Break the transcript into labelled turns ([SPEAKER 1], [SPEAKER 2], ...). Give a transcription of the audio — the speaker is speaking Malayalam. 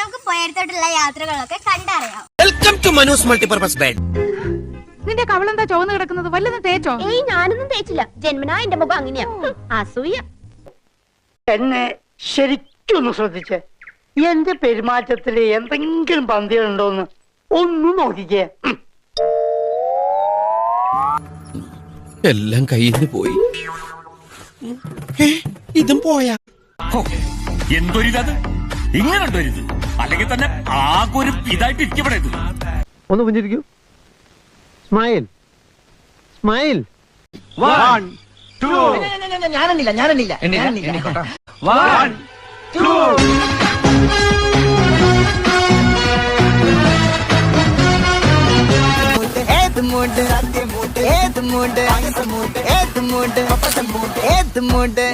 [SPEAKER 1] നമുക്ക് പോയടത്തോട്ടുള്ള യാത്രകളൊക്കെ കണ്ടറിയാം.
[SPEAKER 2] Welcome to Manu's multipurpose bed
[SPEAKER 3] നിന്റെ കവളെന്താ ചുവന്ന് കിടക്കുന്നത്? വല്ലതും തേച്ചോ?
[SPEAKER 4] ഏയ് ഞാനൊന്നും തേച്ചില്ല. ജന്മനാ എന്റെ മുഖം അങ്ങനെയാ. അസൂയ.
[SPEAKER 5] എന്നെ ശരിക്കൊന്ന് ശ്രദ്ധിച്ചേ. എന്റെ പെരുമാറ്റത്തിൽ എന്തെങ്കിലും പന്തികളുണ്ടോന്ന് ഒന്ന് നോക്കിക്കേ.
[SPEAKER 2] എല്ലാം കയ്യിൽ നിന്ന് പോയി ഇതും പോയാ?
[SPEAKER 6] ഹോ, എന്തൊരിതത്? ഇങ്ങനുണ്ടൊരിത് അല്ലെങ്കിൽ തന്നെ ആകെ ഒരു ഇതായിട്ട് ഇരിക്കപ്പെടരുത്
[SPEAKER 7] ഒന്ന് പുഞ്ചിരിക്കൂ. സ്മൈൽ സ്മൈൽ
[SPEAKER 5] ഞാനെണ്ണില്ല ഞാനെണ്ണില്ല ഞാനെണ്ണില്ല
[SPEAKER 8] ഏത് മൂണ്ട് ഏത് മൂണ്ട് ഏത് മൂണ്ട് ഏത് മൂണ്ട്? ഏത് മൂണ്ട്.